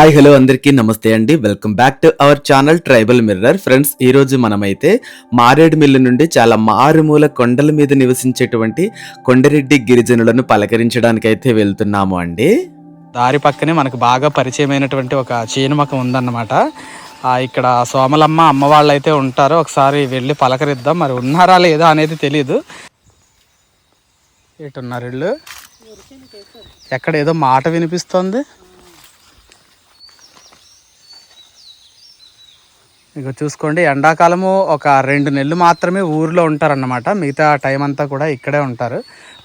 Hi hello అందరికీ నమస్తే అండి. Welcome back to our channel tribal mirror friends ఈరోజు మనమైతే మారేడుమిల్లి నుండి చాలా మారుమూల కొండల మీద నివసించేటువంటి కొండరెడ్డి గిరిజనులను పలకరించడానికి అయితే వెళ్తున్నాము అండి. దారి పక్కనే మనకు బాగా పరిచయమైనటువంటి ఒక చీనమకం ఉందన్నమాట. ఇక్కడ సోమలమ్మ అమ్మవాళ్ళు అయితే ఉంటారు ఒకసారి వెళ్ళి పలకరిద్దాం. మరి ఉన్నారా లేదా అనేది తెలియదు ఎటున్నారు వీళ్ళు ఎక్కడ ఏదో మాట వినిపిస్తోంది? ఇక చూసుకోండి ఎండాకాలము ఒక రెండు నెలలు మాత్రమే ఊర్లో ఉంటారన్నమాట. మిగతా టైం అంతా కూడా ఇక్కడే ఉంటారు.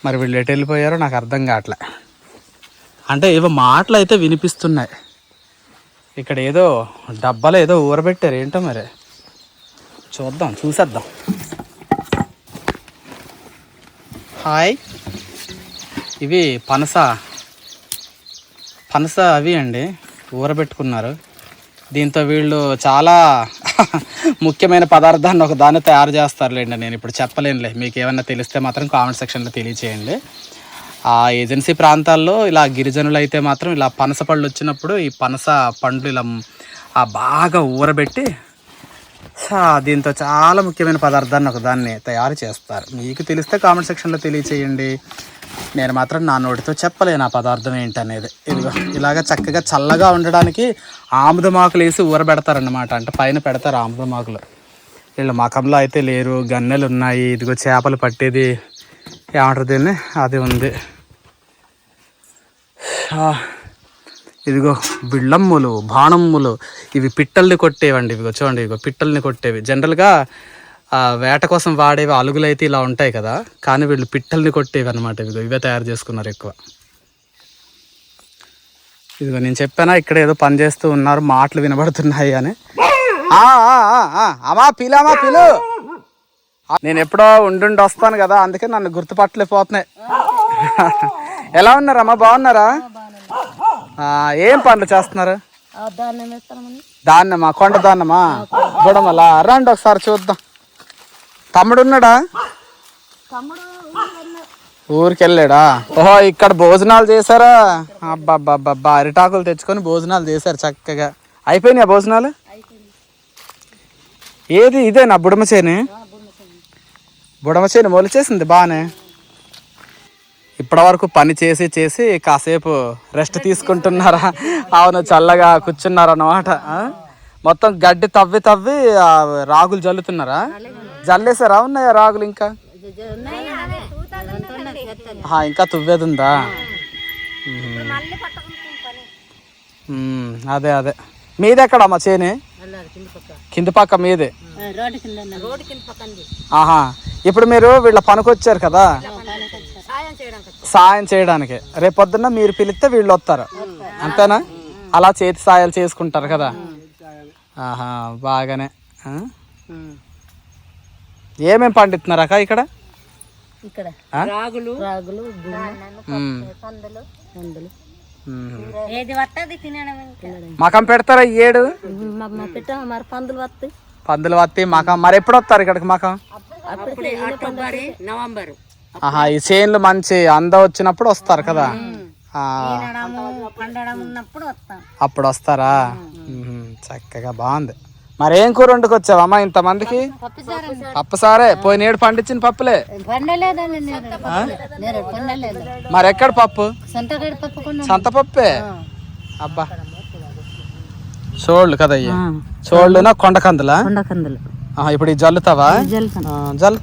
మరి వీళ్ళు ఎటు వెళ్ళిపోయారో నాకు అర్థం కావట్లే. అంటే ఏవో మాటలు అయితే వినిపిస్తున్నాయి. ఇక్కడ ఏదో డబ్బాలో ఏదో ఊరబెట్టారు ఏంటో మరి? చూద్దాం చూసేద్దాం. హాయ్. ఇవి పనస పనస అవి అండి ఊరబెట్టుకున్నారు. దీంతో వీళ్ళు చాలా ముఖ్యమైన పదార్థాన్ని ఒక దాన్ని తయారు చేస్తారులేండి. నేను ఇప్పుడు చెప్పలేనులే. మీకు ఏమన్నా తెలిస్తే మాత్రం కామెంట్ సెక్షన్లో తెలియచేయండి. ఆ ఏజెన్సీ ప్రాంతాల్లో ఇలా గిరిజనులు అయితే మాత్రం ఇలా పనస పళ్ళు వచ్చినప్పుడు ఈ పనస పండ్లు ఇలా ఆ బాగా ఊరబెట్టి దీంతో చాలా ముఖ్యమైన పదార్థాన్ని ఒక దాన్ని తయారు చేస్తారు. మీకు తెలిస్తే కామెంట్ సెక్షన్లో తెలియచేయండి. నేను మాత్రం నా నోటితో చెప్పలేను ఆ పదార్థం ఏంటనేది. ఇదిగో ఇలాగ చక్కగా చల్లగా ఉండడానికి ఆముదమాకులు వేసి ఊరబెడతారన్నమాట. అంటే పైన పెడతారు ఆముదమాకులు వీళ్ళు మకంలో అయితే లేరు గన్నెలు ఉన్నాయి ఇదిగో చేపలు పట్టేది. ఏమంటారు దీన్ని అది ఉంది. ఇదిగో బిళ్ళమ్ములు బాణమ్ములు. ఇవి పిట్టల్ని కొట్టేవండి ఇవిగో చూడండి ఇవిగో పిట్టల్ని కొట్టేవి. జనరల్గా ఆ, వేట కోసం వాడేవి అలుగులు అయితే ఇలా ఉంటాయి కదా కానీ వీళ్ళు పిట్టల్ని కొట్టేవి అనమాట ఇవిగో ఇవే తయారు చేసుకున్నారు ఎక్కువ. ఇదిగో నేను చెప్పానా ఇక్కడ ఏదో పని చేస్తూ ఉన్నారు మాటలు వినబడుతున్నాయి అని. ఆ, ఆ, ఆ, ఆ, అమ్మా పిలమ్మా పిలు. నేను ఎప్పుడో ఉండుండి వస్తాను కదా అందుకే నన్ను గుర్తుపట్టలేకపోతున్నాయి. ఎలా ఉన్నారమ్మా బాగున్నారా? ఏం పనులు చేస్తున్నారు? దాన్నమా కొండ దాన్నమా బుడమలా రండి ఒకసారి చూద్దాం. తమ్ముడు ఉన్నాడా ఓహో ఇక్కడ భోజనాలు చేశారా? అబ్బాబ్బాబ్బా అరిటాకులు తెచ్చుకొని భోజనాలు చేశారు చక్కగా. అయిపోయినాయా భోజనాలు? ఏది ఇదేనా బుడమచేని బుడమచేని మొలిచేసింది బాగానే ఇప్పటి వరకు పని చేసి చేసి కాసేపు రెస్ట్ తీసుకుంటున్నారా? అవును చల్లగా కూర్చున్నారన్నమాట. మొత్తం గడ్డి తవ్వి తవ్వి రాగులు జల్లుతున్నారా? జల్లేసారా ఉన్నాయా రాగులు ఇంకా? ఇంకా తువ్వేది ఉందా అదే అదే. మీది ఎక్కడమ్మా చేని? కింది పక్క మీదే. ఆహా. ఇప్పుడు మీరు వీళ్ళ పనికి వచ్చారు కదా? సాయం చేయడానికి. రేపు పొద్దున్న మీరు పిలిస్తే వీళ్ళు వస్తారు. అంతేనా? అలా చేతి సాయాలు చేసుకుంటారు కదా? ఆహా బాగానే. ఏమేం పండిస్తున్నారు అక్క ఇక్కడ? రాగులు. మకం పెడతారా ఈ ఏడు? మా పెట్ట మరి పందులు వస్తాయి పందులు వత్తి మకం. మరి ఎప్పుడు వస్తారు ఇక్కడికి మకం? నవంబర్. ఆహా ఈ చేన్లు మంచి అంద వచ్చినప్పుడు వస్తారు కదా? అప్పుడు వస్తారా? చక్కగా బాగుంది. మరి ఏం కూర వండుకొచ్చావమ్మా ఇంతమందికి? పప్పు సారే. పోయిన ఏడు పండించిన పప్పులే. పండలేదండి నేను నేను పండలేదు. మరి ఎక్కడ పప్పు సంత పప్పే? అబ్బా. చోళ్ళు కదా అయ్యి చోళ్ళునా కొండ కందులా కొండ కందులు ఆహా, ఇప్పుడు ఈ జల్లుతావా జల్.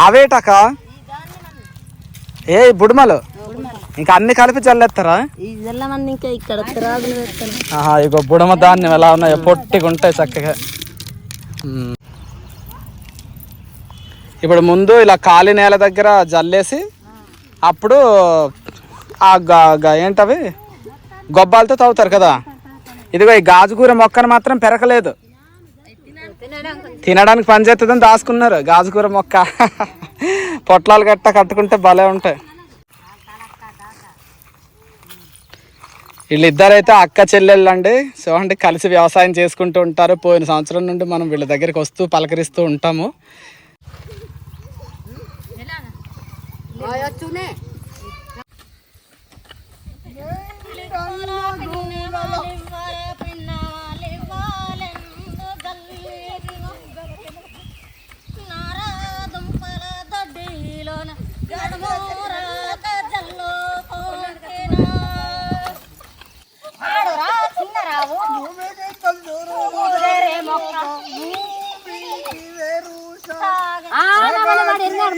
అవేటక? ఏ బుడుమలు? ఇంకా అన్ని కలిపి వేస్తాను ఆహా ఇగో బుడమ ధాన్యం ఎలా ఉన్నాయో పొట్టిగా ఉంటాయి చక్కగా. ఇప్పుడు ముందు ఇలా ఖాళీ నేల దగ్గర జల్లేసి అప్పుడు ఆ ఏంటవి? గొబ్బాలతో తవ్వుతారు కదా? ఇదిగో ఈ గాజుకూర మొక్కను మాత్రం పెరకలేదు. తినడానికి పని చేస్తుందని దాచుకున్నారు గాజుకూర మొక్క. పొట్లాలు గట్ట కట్టుకుంటే భలే ఉంటాయి. వీళ్ళిద్దరైతే అక్క చెల్లెళ్ళు అండి చూడండి కలిసి వ్యవసాయం చేసుకుంటూ ఉంటారు. పోయిన సంవత్సరం నుండి మనం వీళ్ళ దగ్గరికి వస్తూ పలకరిస్తూ ఉంటాము.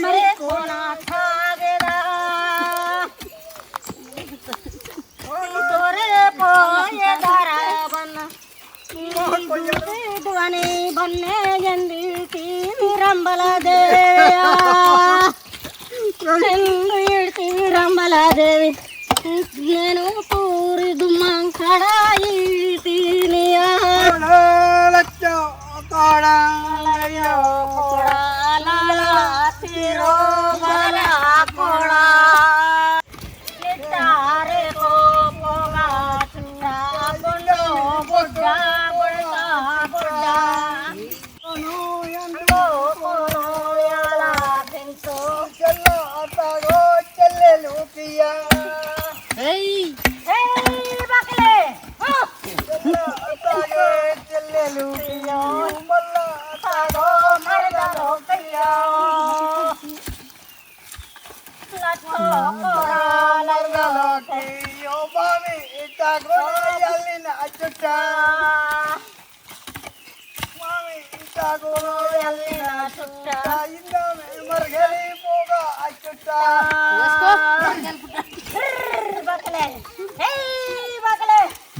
మరి అని బన్నే ఎండి రంబలదే రంబలాదేవి నేను పూరి దుమ్మ కడాయి తీనియా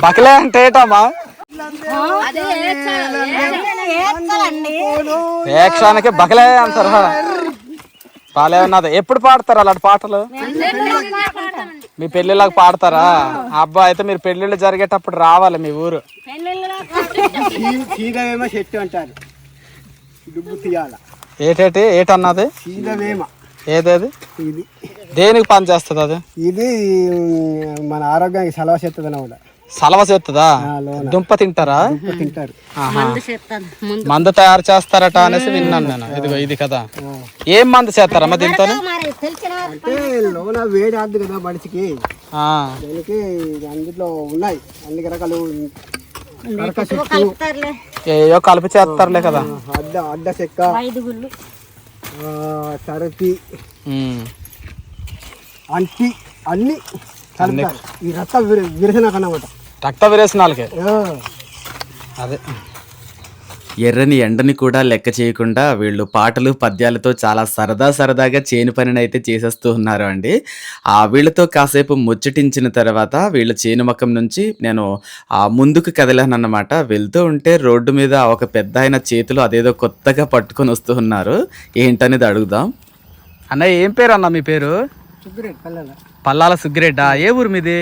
బకలే అంటే ఏటమ్మా? వేక్షానికి బకలే అంటారు బాలే ఉన్నది. ఎప్పుడు పాడతారు అలాంటి పాటలు? మీ పెళ్ళిళ్ళకి పాడతారా? అబ్బా అయితే మీరు పెళ్ళిళ్ళు జరిగేటప్పుడు రావాలి మీ ఊరు. చెట్టు అంటారు. ఏటేటి? ఏటన్నది? ఏదేది? ఇది. దేనికి పని చేస్తుంది అది? ఇది మన ఆరోగ్యానికి సలవా చేస్తుంది అనమాట సలవ చేస్తుందా. దుంప తింటారా? తింటారు. మందు తయారు చేస్తారట అనేసి విన్నాను నేను. ఇదిగో ఇది కదా. ఏం మందు చేస్తారమ్మా దీంతో లోన వేడి ఆద్దు కదా మనిషికి. ఆ, దానికి అందులో ఉన్నాయి. అన్ని రకాలు ఏయో కలిపి చేస్తారులే కదా. అడ్డ అడ్డ చెక్క. ఐదు గుళ్ళు ఆ, తరతి ఉమ్. అంటి. అన్ని. ఈ రక్త అదే. ఎర్రని ఎండని కూడా లెక్క చేయకుండా వీళ్ళు పాటలు పద్యాలతో చాలా సరదా సరదాగా చేను పనిని అయితే చేసేస్తూ ఉన్నారు అండి. ఆ వీళ్ళతో కాసేపు ముచ్చటించిన తర్వాత వీళ్ళ చేను మకం నుంచి నేను ఆ ముందుకు కదిలానన్నమాట. వెళ్తూ ఉంటే రోడ్డు మీద ఒక పెద్ద ఆయన చేతులు అదేదో కొత్తగా పట్టుకొని వస్తూ ఉన్నారు. ఏంటనేది అడుగుదాం. అన్నయ్య ఏం పేరు అన్న మీ పేరు? పల్లెల. సుగ్గిరెడ్డా ఏ ఊరు మీది?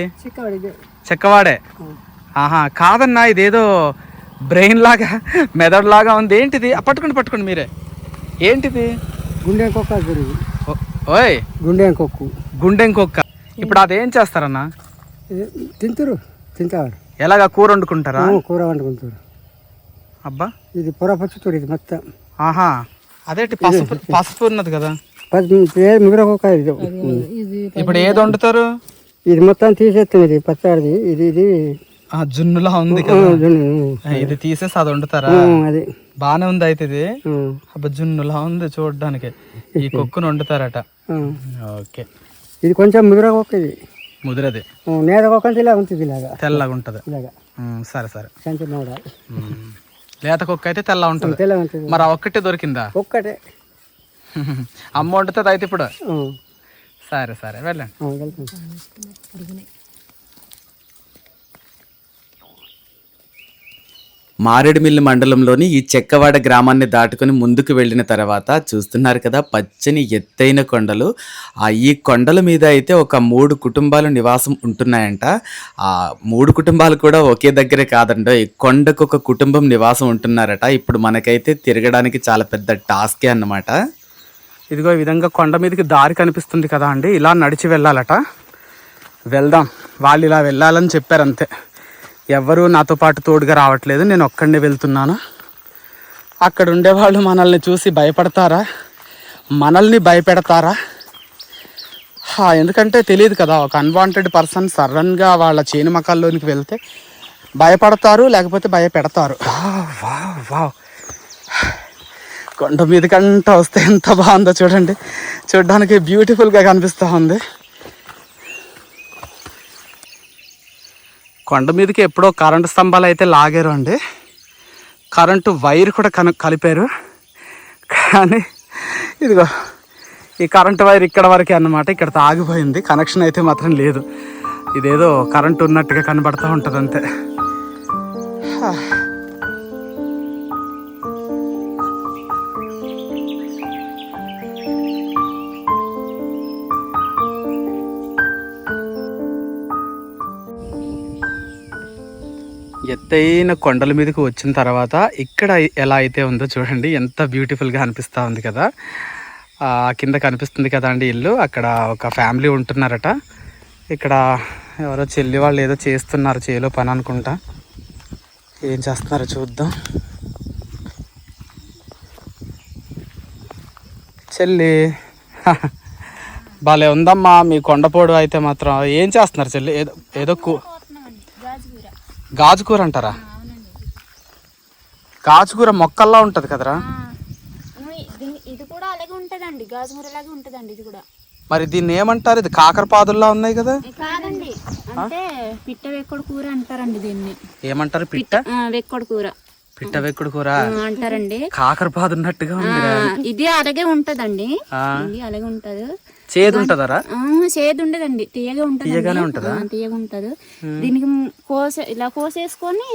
చిక్కవాడి ఆహా కాదన్నా ఇదేదో బ్రెయిన్ లాగా మెదడు లాగా ఉంది. ఏంటిది? పట్టుకోండి పట్టుకోండి మీరే. ఏంటిది? గుండె కుక్క ఓయ్. గుండె కుక్కు. గుండె కుక్క. ఇప్పుడు అదేం చేస్తారన్నా? తింటారు తింటారు. ఎలాగా కూర వండుకుంటారా? కూర వండుకుంటారు. అబ్బా. ఇది పొర పచ్చుతుంది ఇది మొత్తం. ఆహా. అదేంటి పసుపు పసుపు ఉన్నది కదా? ఇది ఇప్పుడు ఏది వండుతారు? ఇది మొత్తం తీసేస్తాం ఇది పచ్చడిది. ఇది ఇది. ఆ, జున్నులా ఉంది కదా. ఇది తీసేసి అది వండుతారా? అది. బానే ఉంది అయితే ఇది. ఆ, అబ్బా జున్నులా ఉంది చూడడానికి. ఈ కుక్కును వండుతారట. ఓకే. ఇది కొంచెం మిగరకొక ఇది. ముదిరది. ఆ, నేద కుక్క ఇలా ఉంటుంది ఇలాగా. తెల్లగా ఉంటది. ఇలాగా. సరే సరే. లేత కుక్క అయితే తెల్ల ఉంటుంది. మరి ఒక్కటే దొరికిందా? ఒక్కటే. అమ్మ వండుతుంది అయితే ఇప్పుడు? సరే సరే వెళ్ళండి. మారేడుమిల్లి మండలంలోని ఈ చెక్కవాడ గ్రామాన్ని దాటుకొని ముందుకు వెళ్ళిన తర్వాత చూస్తున్నారు కదా పచ్చని ఎత్తైన కొండలు. ఆ ఈ కొండల మీద అయితే ఒక మూడు కుటుంబాలు నివాసం ఉంటున్నాయంట. ఆ మూడు కుటుంబాలు కూడా ఒకే దగ్గరే కాదండి ఈ కొండకు ఒక కుటుంబం నివాసం ఉంటున్నారట. ఇప్పుడు మనకైతే తిరగడానికి చాలా పెద్ద టాస్కే అన్నమాట. ఇదిగో ఈ విధంగా కొండ మీదకి దారి కనిపిస్తుంది కదా అండి. ఇలా నడిచి వెళ్ళాలట. వెళ్దాం. వాళ్ళు ఇలా వెళ్ళాలని చెప్పారు అంతే. ఎవ్వరూ నాతో పాటు తోడుగా రావట్లేదు. నేను ఒక్కడినే వెళ్తున్నాను. అక్కడ ఉండేవాళ్ళు మనల్ని చూసి భయపడతారా? మనల్ని భయపెడతారా? హా, ఎందుకంటే తెలియదు కదా ఒక అన్వాంటెడ్ పర్సన్ సడన్గా వాళ్ళ చేను మకాల్లోనికి వెళ్తే భయపడతారు లేకపోతే భయపెడతారు. Wow wow. కొండ మీద కంట వస్తే ఎంత బాగుందో చూడండి. చూడడానికి బ్యూటిఫుల్గా కనిపిస్తూ ఉంది. కొండ మీదకి ఎప్పుడో కరెంటు స్తంభాలు అయితే లాగారు అండి. కరెంటు వైర్ కూడా కను కలిపారు. కానీ ఇదిగో ఈ కరెంటు వైర్ ఇక్కడ వరకే అన్నమాట. ఇక్కడ ఆగిపోయింది. కనెక్షన్ అయితే మాత్రం లేదు. ఇదేదో కరెంటు ఉన్నట్టుగా కనబడతా ఉంటుంది అంతే ఎత్తైన కొండల మీదకి వచ్చిన తర్వాత ఇక్కడ ఎలా అయితే ఉందో చూడండి ఎంత బ్యూటిఫుల్గా అనిపిస్తూ ఉంది కదా. కింద కనిపిస్తుంది కదా అండి ఇల్లు. అక్కడ ఒక ఫ్యామిలీ ఉంటున్నారట. ఇక్కడ ఎవరో చెల్లి వాళ్ళు ఏదో చేస్తున్నారు చేలో పని అనుకుంటా. ఏం చేస్తున్నారో చూద్దాం. చెల్లి. భలే ఉందమ్మా మీ కొండపోడు అయితే మాత్రం. ఏం చేస్తున్నారు చెల్లి? ఏదో ఏదో కూ గాజుకూర అంటారా? గాజుకూర మొక్కల్లా ఉంటది కదరా? ఇది కూడా అలాగే ఉంటదండి. గాజుమూర లాగే ఉంటదండి ఇది కూడా. మరి దీన్ని ఏమంటారు? ఇది కాకరపాదుల్లా ఉన్నాయి కదా? కాదండి. అంటే పిట్ట వెక్కడు కూర అంటారండి దీన్ని. ఏమంటారు పిట్ట? వెక్కడు కూర. పిట్ట వెక్కుడు కూర. అంటారండి. కాకరపాదు ఉన్నట్టుగా ఉంది ఇది అలాగే ఉంటదండి. ఇది అలాగే ఉంటది. చేదు ఉంటదరా చేదు ఉండదండి తీయగా ఉంటది తీయగానే ఉంటదా? తీయగా ఉంటది. దీనికి కోసే ఇలా కోసేసుకొని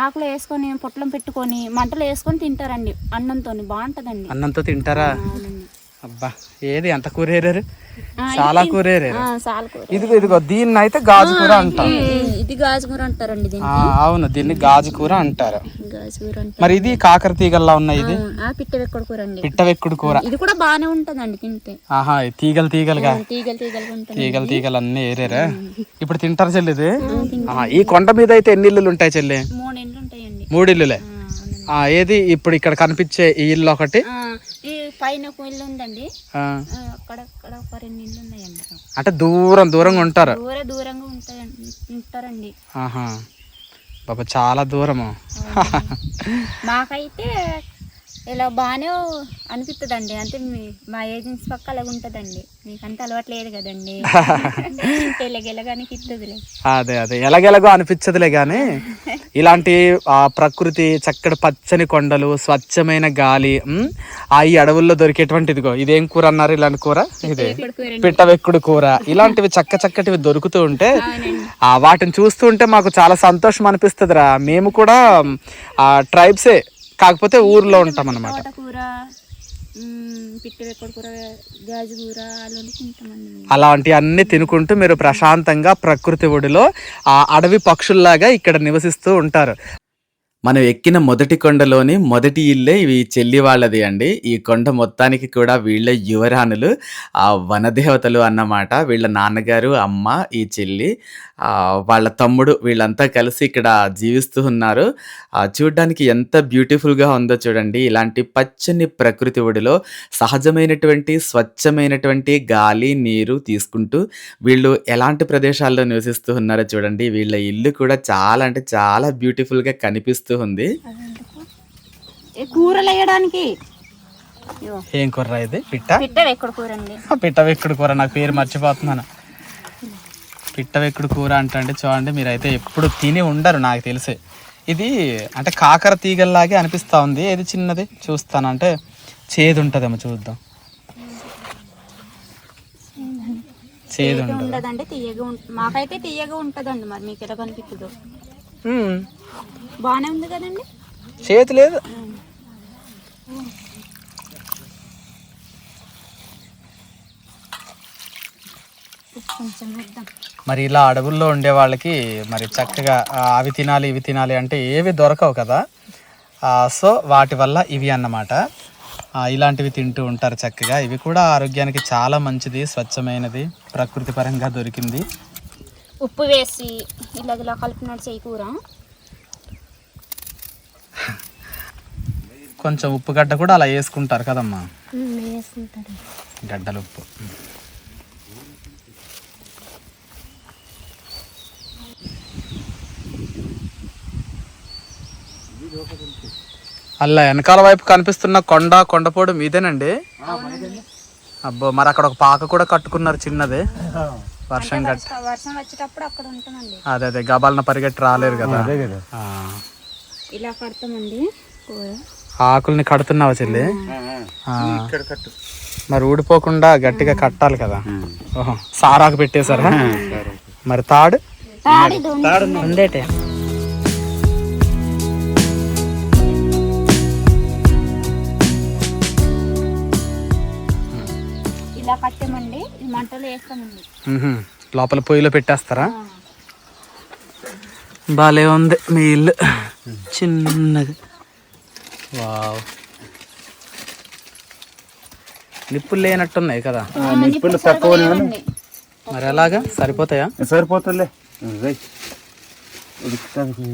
ఆకులు వేసుకొని పొట్లం పెట్టుకొని మంటలు వేసుకొని తింటారండి. అన్నంతో బాగుంటదండి. అన్నంతో తింటారా. అబ్బా ఏది ఎంత కూర ఏరారు చాలా కూర ఏరారు ఇదిగో ఇదిగో దీన్ని అయితే గాజు కూర అంటారు. ఇది- ఇది గాజుకూర అంటారండి అవును దీన్ని గాజు కూర అంటారు. మరి ఇది కాకర తీగల్లా ఉన్నాయి ఇది? పిట్ట వెక్కడు కూర అండి. పిట్ట వెక్కుడు కూర. ఇది కూడా బాగానే ఉంటదండి తింటే. ఆహా తీగలు తీగలుగా. తీగలు ఉంటుంది తీగలు తీగలు అన్నీ ఏరారా? ఇప్పుడు తింటారు చెల్లి ఇది? ఈ కొండ మీద అయితే ఎన్ని ఇల్లులు ఉంటాయి చెల్లి? మూడు ఎండ్లు ఉంటాయండి. మూడు ఇల్లులే. ఏది ఇప్పుడు ఇక్కడ కనిపించే ఈ ఇల్లు ఒకటి? ఈ పైన ఒక ఇల్లు ఉందండి. ఆ, ఆ, అక్కడ అక్కడ ఒక రెండు ఇల్లు ఉన్నాయండి. అంటే దూరం దూరంగా ఉంటారు. దూర దూరంగా ఉంటాయండి ఉంటారండి. ఆహా. బాబా చాలా దూరము. మాకైతే ఇలా బాగానే అనిపిస్తుందండి అంటే మీ- మా ఏజెన్సీ పక్క అలాగ ఉంటుందండి. మీకంటే అలవాటు లేదు కదండి అనిపిస్తుందిలే అదే అదే. ఎలాగెలాగో అనిపించదులే కానీ ఇలాంటి ఆ ప్రకృతి చక్కటి పచ్చని కొండలు స్వచ్ఛమైన గాలి ఆ ఈ అడవుల్లో దొరికేటువంటి ఇదిగో ఇదేం కూర అన్నారు ఇలాంటి కూర? ఇదే. పిట్టవెక్కుడు కూర ఇలాంటివి చక్క చక్కటివి దొరుకుతూ ఉంటే ఆ వాటిని చూస్తూ ఉంటే మాకు చాలా సంతోషం అనిపిస్తుందిరా. మేము కూడా ఆ ట్రైబ్సే. కాకపోతే ఊర్లో ఉంటాం కూర మేము. అలాంటి అన్ని తినుకుంటూ మీరు ప్రశాంతంగా ప్రకృతి ఒడిలో ఆ అడవి పక్షుల్లాగా ఇక్కడ నివసిస్తూ ఉంటారు. మనం ఎక్కిన మొదటి కొండలోని మొదటి ఇల్లే ఇవి చెల్లి వాళ్ళది అండి. ఈ కొండ మొత్తానికి కూడా వీళ్ళ యువరాణులు ఆ వనదేవతలు అన్నమాట. వీళ్ళ నాన్నగారు అమ్మ ఈ చెల్లి వాళ్ళ తమ్ముడు వీళ్ళంతా కలిసి ఇక్కడ జీవిస్తూ ఉన్నారు. ఆ, చూడ్డానికి ఎంత బ్యూటిఫుల్గా ఉందో చూడండి. ఇలాంటి పచ్చని ప్రకృతి ఒడిలో సహజమైనటువంటి స్వచ్ఛమైనటువంటి గాలి నీరు తీసుకుంటూ వీళ్ళు ఎలాంటి ప్రదేశాల్లో నివసిస్తూ ఉన్నారో చూడండి. వీళ్ళ ఇల్లు కూడా చాలా అంటే చాలా బ్యూటిఫుల్గా కనిపిస్తూ ఉంది. ఏ కూరలు వేయడానికి ఏం కూర ఇది? పిట్ట? పిట్ట వెక్కడు కూర అండి. పిట్ట వెక్కుడు కూర. నాకు పేరు మర్చిపోతున్నాను. పిట్ట వెక్కుడు కూర అంటే చూడండి మీరైతే ఎప్పుడు తిని ఉండరు నాకు తెలిసి. ఇది అంటే కాకర తీగల్లాగే అనిపిస్తా ఉంది. ఏది చిన్నది? చూస్తాను అంటే చేదు ఉంటుందేమో చూద్దాం. చేదు ఉండదండి తీయగా మాకైతే తీయగా ఉంటుందండి మరి మీకు ఎలా కనిపిస్తుందో. బాగానే ఉంది కదండి? చేతి లేదు కొంచెం వేద్దాం మరి ఇలా అడవుల్లో ఉండే వాళ్ళకి మరి చక్కగా అవి తినాలి ఇవి తినాలి అంటే ఏవి దొరకవు కదా? సో వాటి వల్ల ఇవి అన్నమాట. ఇలాంటివి తింటూ ఉంటారు చక్కగా. ఇవి కూడా ఆరోగ్యానికి చాలా మంచిది స్వచ్ఛమైనది ప్రకృతి పరంగా దొరికింది. ఉప్పు వేసి ఇలా ఇలా కలిపినట్టు చేయి కూర. కొంచెం ఉప్పు గడ్డ కూడా అలా వేసుకుంటారు కదమ్మా? గడ్డలు ఉప్పు అలా వెనకాల వైపు కనిపిస్తున్న కొండ కొండపోడు మీదేనండి? అబ్బో మరి అక్కడ ఒక పాక కూడా కట్టుకున్నారు చిన్నది. వర్షం గట్టి వర్షం వచ్చేటప్పుడు అక్కడ ఉంటామండి అదే అదే గబాలన పరిగెట్టి రాలేరు కదా. ఆ. ఇలా కడతామండి. కూర ఆకుల్ని కడుతున్నావా చెల్లి? ఆ. మరి ఊడిపోకుండా గట్టిగా కట్టాలి కదా. ఓహో సారాకు పెట్టేశారా? మరి తాడు? ఉందేటే. మంటలో వేస్తామండి. మ్హూ. లోపల పొయ్యిలో పెట్టేస్తారా? బాలే ఉంది మీ ఇల్లు. చిన్నది. వావ్. నిప్పులు లేనట్టున్నాయి కదా? నిప్పులు తక్కువ మరి ఎలాగా? సరిపోతాయా? సరిపోతుందిలే. వెయ్. ఉడుకుతానికి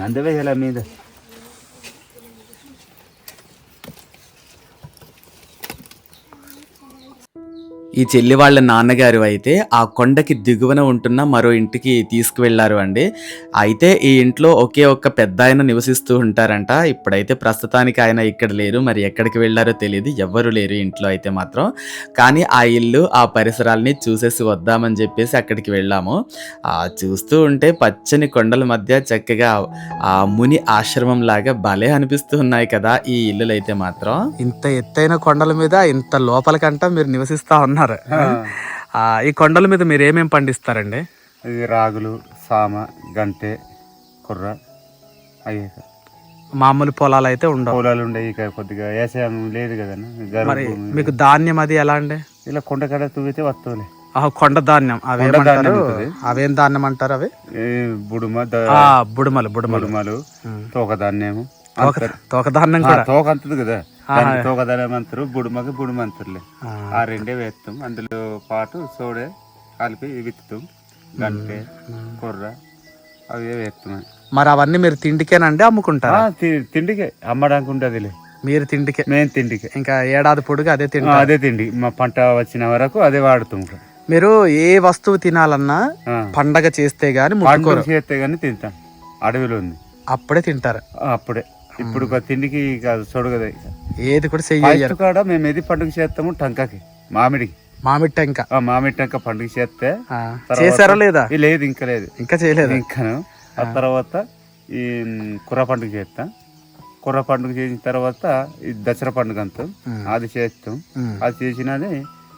అందవే ఇలా మీద. ఈ చెల్లి వాళ్ళ నాన్నగారు అయితే ఆ కొండకి దిగువన ఉంటున్న మరో ఇంటికి తీసుకువెళ్ళారు అండి. అయితే ఈ ఇంట్లో ఒకే ఒక్క పెద్ద ఆయన నివసిస్తూ ఉంటారంట. ఇప్పుడైతే ప్రస్తుతానికి ఆయన ఇక్కడ లేరు. మరి ఎక్కడికి వెళ్ళారో తెలియదు ఎవ్వరు లేరు ఇంట్లో అయితే మాత్రం. కానీ ఆ ఇల్లు ఆ పరిసరాల్ని చూసేసి వద్దామని చెప్పేసి అక్కడికి వెళ్ళాము. ఆ చూస్తూ ఉంటే పచ్చని కొండల మధ్య చక్కగా ఆ ముని ఆశ్రమం లాగా భలే అనిపిస్తూ ఉన్నాయి కదా ఈ ఇల్లులు అయితే మాత్రం. ఇంత ఎత్తైన కొండల మీద ఇంత లోపలికంట మీరు నివసిస్తా ఉన్నారు ఆ, ఈ కొండల మీద మీరు ఏమేం పండిస్తారండి? ఇది రాగులు సామ గంటె కుర్ర అయ్యే. మామూలు పొలాలు అయితే ఉండవు. పొలాలు ఉండే ఇక కొద్దిగా వ్యవసాయం లేదు గరువు మరి. మీకు ధాన్యం అది ఎలా అండి? ఇలా కొండ కడ తూగితే వస్తువులే ఆహా, కొండ ధాన్యం. అవేమంటారు. అవేం ధాన్యం అంటారు అవి? బుడుమ బుడమలు బుడమలు. తోక ధాన్యము. తోక ధాన్యం తోక అంతది కదా. అంటారు బుడుమకి బుడుమ అంటారులే ఆ. రెండే వేస్తాం అందులో పాటు సోడే కలిపి విత్తుతాం. గంటె కుర్ర అవి వేస్తాం మరి అవన్నీ మీరు తిండికేనండి అమ్ముకుంటారా? తిండికే. అమ్మడానికి ఉండదులే. మీరు తిండికే. మేము తిండికే. ఇంకా ఏడాది పొడుగు అదే తింటారు అదే తిండి. మా పంట వచ్చిన వరకు అదే వాడుతాం మీరు ఏ వస్తువు తినాలన్నా. పండగ చేస్తే గాని చేస్తే కానీ తింటాం. అడవిలో ఉంది. అప్పుడే తింటారు. అప్పుడే. ఇప్పుడు ఒక తిండికి కాదు చూడు కదా ఏది కూడా ఫస్ట్ కాడ మేము ఏది పండుగ చేస్తాము? టంకాకి. మామిడికి మామిడి టెంక. ఆ మామిడి టంక పండుగ చేస్తే చేశారా లేదా? లేదు ఇంకా లేదు. ఇంకా చేయలేదు? ఇంకాను. ఆ తర్వాత ఈ కుర్ర పండుగ చేస్తాం. కుర్ర పండుగ చేసిన తర్వాత ఈ దసరా పండుగ అంతా అది చేస్తాం. అది చేసినది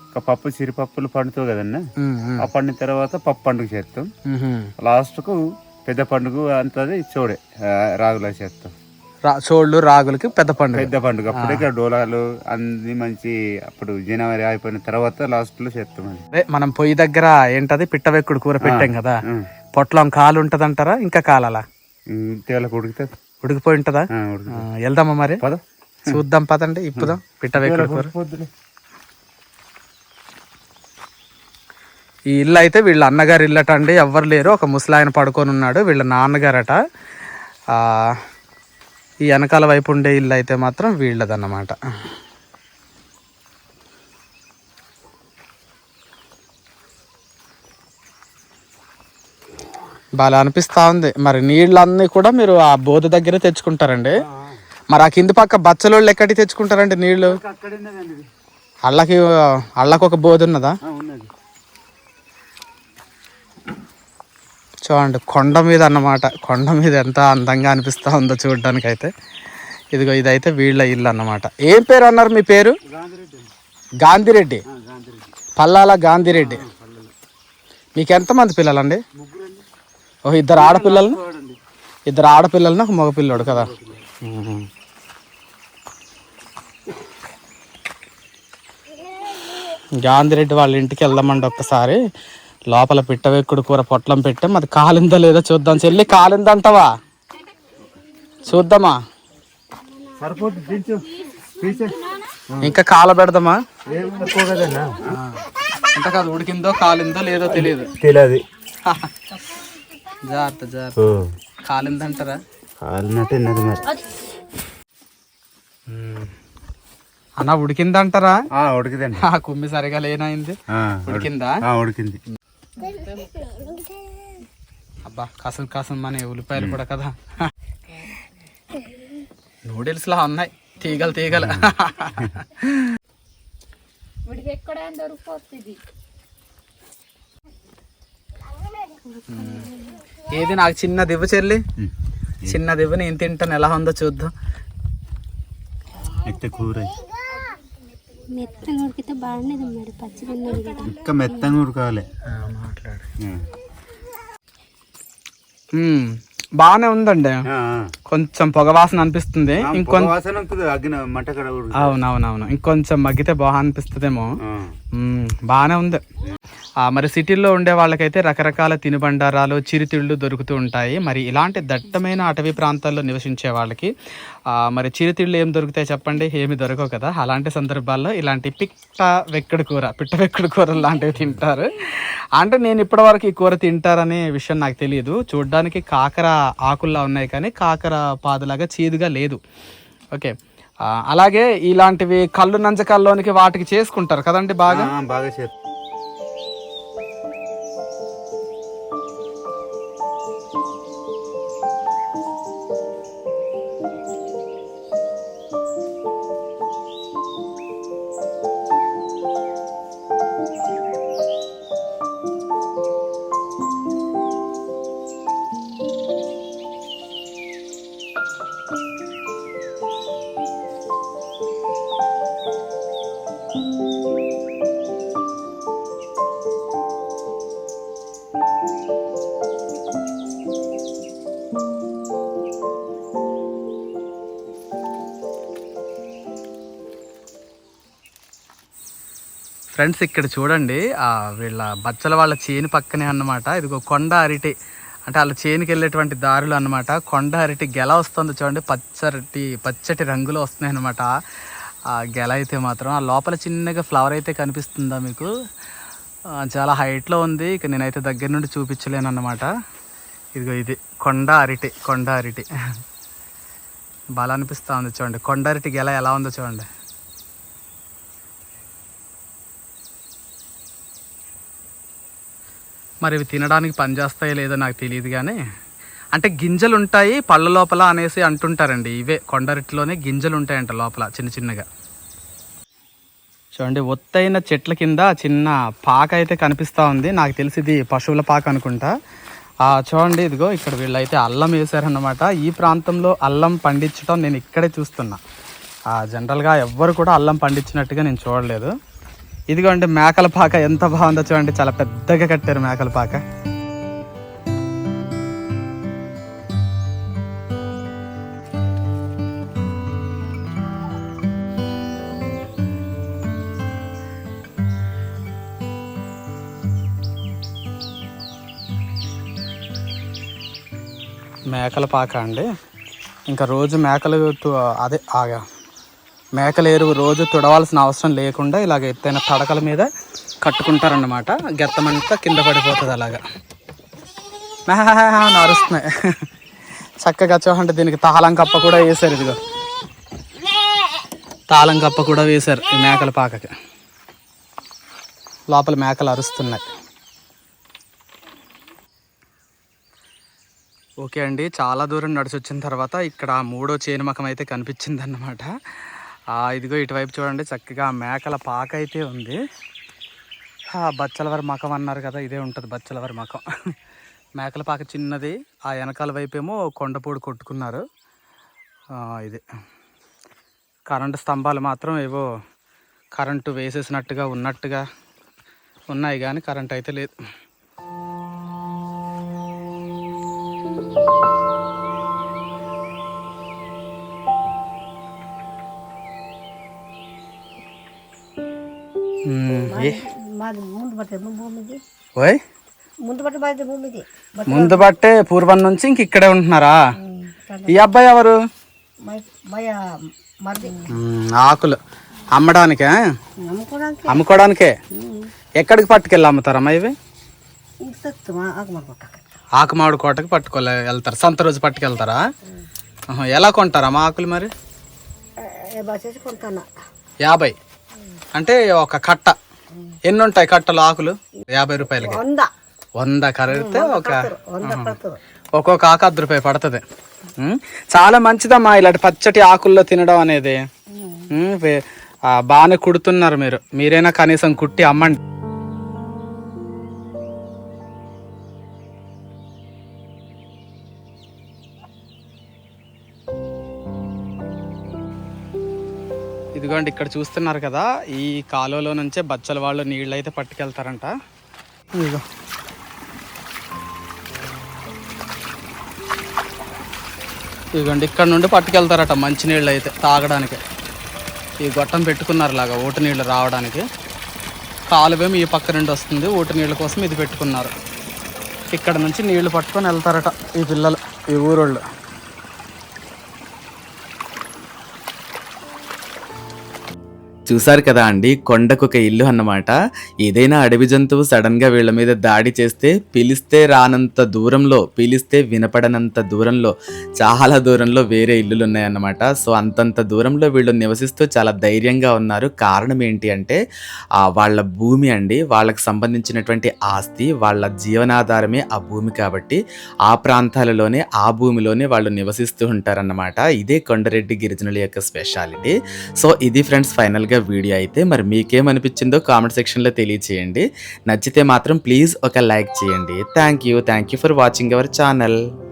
ఒక పప్పు సిరిపప్పులు పండుతావు కదన్నా? ఉమ్, ఆ పండిన తర్వాత పప్పు పండుగ చేస్తాం. లాస్ట్కు పెద్ద పండుగ అంతది చూడే రాగులా చేస్తాం. చోళ్ళు రాగులకి పెద్ద పండుగ. పెద్ద పండుగ. అప్పుడే ఇక డోలాలు అన్ని మంచి అప్పుడు జనవరి అయిపోయిన తర్వాత లాస్ట్లో చేస్తాం మనం పొయ్యి దగ్గర ఏంటది? పిట్టవెక్కుడు కూర పెట్టాం కదా. పొట్లం కాలు ఉంటదంటారా? ఇంకా కాలాలా? తేలకు ఉడుకుతుంది ఉడికిపోయి ఉంటదా? వెళ్దామా మరి? పద. చూద్దాం పదండి ఇప్పుదాం. పిట్టవెక్కుడు కూర. ఈ ఇల్లు అయితే వీళ్ళ అన్నగారి ఇల్లట అండి. ఎవ్వరు లేరు. ఒక ముసలాయన పడుకొని ఉన్నాడు. వీళ్ళ నాన్నగారట. ఆ, ఈ వెనకాల వైపు ఉండే ఇల్లు అయితే మాత్రం వీళ్ళదన్నమాట. బాగా అనిపిస్తా ఉంది. మరి నీళ్ళన్నీ కూడా మీరు ఆ బోధ దగ్గరే తెచ్చుకుంటారండి. మరి ఆ కింది పక్క బచ్చలోళ్ళు ఎక్కడి తెచ్చుకుంటారండి ఇది. అళ్ళకి అళ్ళకు ఒక బోధ ఉన్నదా ఆ, ఉన్నది చూడండి కొండ మీద అన్నమాట. కొండ మీద ఎంత అందంగా అనిపిస్తూ ఉందో చూడడానికి అయితే ఇదిగో ఇదైతే వీళ్ళ ఇల్లు అన్నమాట. ఏం పేరు అన్నారు మీ పేరు? గాంధిరెడ్డి. పల్లాల గాంధిరెడ్డి. మీకు ఎంతమంది పిల్లలండి? ఓ ఇద్దరు ఆడపిల్లలు? ఇద్దరు ఆడపిల్లలను ఒక మగపిల్లడు కదా. గాంధిరెడ్డి వాళ్ళ ఇంటికి వెళ్దామండి ఒక్కసారి. లోపల పిట్టవెక్కుడు కూర పొట్లం పెట్టాం. అది కాలిందో లేదో చూద్దాం. చెల్లి కాలిందంటవా? చూద్దామా? ఇంకా కాల పెడదామా? అంటే కాదు ఉడికిందో కాలిందో లేదో తెలియదు. తెలియదు. జాగ్రత్త జాగ్రత్త. కాలిందంటారా? కాలినట్టు ఉన్నది మరి. అన్న ఉడికిందంటారా? ఉడికిదండి. ఆ కుమ్మి సరిగా లేనైంది ఉడికిందా? ఉడికింది. అబ్బా కసం కసం మన ఉల్లిపాయలు కూడా కదా. నూడిల్స్ లా ఉన్నాయి. తీగలు తీగలు. వీడికి ఎక్కడ దొరికిపోతుంది. ఏది నాకు చిన్న దివ్వ చెల్లి? చిన్న దివ్వ నేను తింటాను. ఎలా ఉందో చూద్దాం. కూర. మెత్తగా ఉడికితే బాగుండేది మరి పచ్చిగా ఉన్నది కదా. ఇంకా మెత్తంగా ఉడకాలి. మాట్లాడు. బాగానే ఉందండి. కొంచెం పొగ వాసన అనిపిస్తుంది. అవునవునవును. ఇంకొంచెం మగ్గితే బాగా అనిపిస్తుందేమో. బాగానే ఉంది. మరి సిటీల్లో ఉండే వాళ్ళకైతే రకరకాల తినుబండారాలు చిరుతిళ్ళు దొరుకుతూ ఉంటాయి. మరి ఇలాంటి దట్టమైన అటవీ ప్రాంతాల్లో నివసించే వాళ్ళకి మరి చిరుతిళ్ళు ఏం దొరుకుతాయి చెప్పండి? ఏమి దొరకవు కదా. అలాంటి సందర్భాల్లో ఇలాంటి పిట్ట వెక్కడి కూర పిట్ట వెక్కడి కూర లాంటివి తింటారు. అంటే నేను ఇప్పటివరకు ఈ కూర తింటారనే విషయం నాకు తెలియదు. చూడ్డానికి కాకర ఆకుల్లా ఉన్నాయి కానీ కాకర పాదులాగా చేదుగా లేదు. ఓకే. అలాగే ఇలాంటివి కళ్ళు నంజకాల్లోనికి వాటికి చేసుకుంటారు కదండి బాగా? బాగా చేస్తా ఫ్రెండ్స్ ఇక్కడ చూడండి వీళ్ళ బచ్చల వాళ్ళ చేను పక్కనే అన్నమాట. ఇదిగో కొండ అరటి అంటే వాళ్ళ చేనుకి వెళ్ళేటువంటి దారులు అన్నమాట. కొండ అరటి గెల వస్తుంది చూడండి పచ్చటి పచ్చటి రంగులో వస్తున్నాయి అన్నమాట. ఆ గెల అయితే మాత్రం ఆ లోపల చిన్నగా ఫ్లవర్ అయితే కనిపిస్తుందా మీకు? చాలా హైట్లో ఉంది. ఇక నేనైతే దగ్గర నుండి చూపించలేను అనమాట ఇదిగో ఇది కొండ అరటి కొండ అరటి. బాగా అనిపిస్తూ ఉంది చూడండి కొండ అరటి గెల ఎలా ఉందో చూడండి. మరి ఇవి తినడానికి పనిచేస్తాయో లేదో నాకు తెలియదు కానీ అంటే గింజలు ఉంటాయి పళ్ళ లోపల అనేసి అంటుంటారండి ఇవే కొండరిట్లోనే గింజలు ఉంటాయంట లోపల చిన్న చిన్నగా. చూడండి ఒత్తైన చెట్ల కింద చిన్న పాక అయితే కనిపిస్తూ ఉంది. నాకు తెలిసి ఇది పశువుల పాక అనుకుంటా. చూడండి ఇదిగో ఇక్కడ వీళ్ళైతే అల్లం వేశారన్నమాట. ఈ ప్రాంతంలో అల్లం పండించడం నేను ఇక్కడే చూస్తున్నా. ఆ, జనరల్గా ఎవ్వరు కూడా అల్లం పండించినట్టుగా నేను చూడలేదు. ఇదిగోండి మేకల పాక ఎంత బాగుందో చూడండి చాలా పెద్దగా కట్టారు మేకల పాక. మేకల పాక అండి. ఇంకా రోజు మేకలు తు- అదే ఆగా. మేకల ఎరువు రోజు తుడవాల్సిన అవసరం లేకుండా ఇలాగ ఎత్తైన తడకల మీద కట్టుకుంటారన్నమాట. గెత్తమంతా కింద పడిపోతుంది అలాగా. నరుస్తున్నాయి. చక్కగా చూడండి దీనికి తాళం కప్ప కూడా వేశారు ఇదిగో. తాళం కప్ప కూడా వేశారు ఈ మేకల పాకకి. లోపల మేకలు అరుస్తున్నాయి. ఓకే అండి చాలా దూరం నడిచి వచ్చిన తర్వాత ఇక్కడ మూడో చేనుమకం అయితే కనిపించిందన్నమాట. ఇదిగో ఇటువైపు చూడండి చక్కగా మేకల పాక అయితే ఉంది. బచ్చలవారి మకం అన్నారు కదా ఇదే ఉంటుంది బచ్చలవారి మకం. మేకల పాక చిన్నది ఆ వెనకాల వైపేమో కొండపూడి కొట్టుకున్నారు. ఇది. కరెంటు స్తంభాలు మాత్రం ఏవో కరెంటు వేసేసినట్టుగా ఉన్నట్టుగా ఉన్నాయి కానీ కరెంట్ అయితే లేదు. ఓయ్ ముందు బట్టే పూర్వం నుంచి ఇంక ఇక్కడే ఉంటున్నారా ఈ అబ్బాయి ఎవరు ఆకులు అమ్మడానికే అమ్ముకోవడానికే ఎక్కడికి పట్టుకెళ్ళి అమ్ముతారమ్మా ఇవి ఆకుమామిడి కోటకి పట్టుకోలే వెళ్తారు సంత రోజు పట్టుకెళ్తారా ఎలా కొంటారమ్మా ఆకులు మరి యాభై అంటే ఒక కట్ట. ఎన్ని ఉంటాయి కట్టలు ఆకులు? యాభై రూపాయలకి. వంద. వంద కరిగితే ఒక ఒక్కొక్క ఆకు అర్ధ రూపాయి పడుతుంది. చాలా మంచిదమ్మా ఇలాంటి పచ్చటి ఆకుల్లో తినడం అనేది. బాగానే కుడుతున్నారు మీరు. మీరైనా కనీసం కుట్టి అమ్మండి. ఇదిగోండి ఇక్కడ చూస్తున్నారు కదా ఈ కాలువలో నుంచే బచ్చల వాళ్ళు నీళ్ళు అయితే పట్టుకెళ్తారంట. ఇదిగో. ఇదిగోండి ఇక్కడ నుండి పట్టుకెళ్తారట మంచినీళ్ళు అయితే తాగడానికి. ఈ గొట్టం పెట్టుకున్నారు లాగా ఊట నీళ్ళు రావడానికి. కాలువేమో ఈ పక్క నుండి వస్తుంది ఊట నీళ్ళ కోసం ఇది పెట్టుకున్నారు. ఇక్కడ నుంచి నీళ్ళు పట్టుకొని వెళ్తారట ఈ పిల్లలు ఈ ఊరోళ్ళు. చూసారు కదా అండి కొండకు ఒక ఇల్లు అన్నమాట. ఏదైనా అడవి జంతువు సడన్గా వీళ్ళ మీద దాడి చేస్తే పిలిస్తే రానంత దూరంలో పిలిస్తే వినపడనంత దూరంలో చాలా దూరంలో వేరే ఇల్లులు ఉన్నాయన్నమాట సో అంతంత దూరంలో వీళ్ళు నివసిస్తూ చాలా ధైర్యంగా ఉన్నారు. కారణం ఏంటి అంటే వాళ్ళ భూమి అండి వాళ్ళకి సంబంధించినటువంటి ఆస్తి వాళ్ళ జీవనాధారమే ఆ భూమి కాబట్టి ఆ ప్రాంతాలలోనే ఆ భూమిలోనే వాళ్ళు నివసిస్తూ ఉంటారన్నమాట. ఇదే కొండరెడ్డి గిరిజనుల యొక్క స్పెషాలిటీ. సో ఇది ఫ్రెండ్స్ ఫైనల్గా వీడియో అయితే మరి మీకేమనిపించిందో కామెంట్ సెక్షన్లో తెలియచేయండి. నచ్చితే మాత్రం ప్లీజ్ ఒక లైక్ చేయండి. Thank you. Thank you for watching our channel.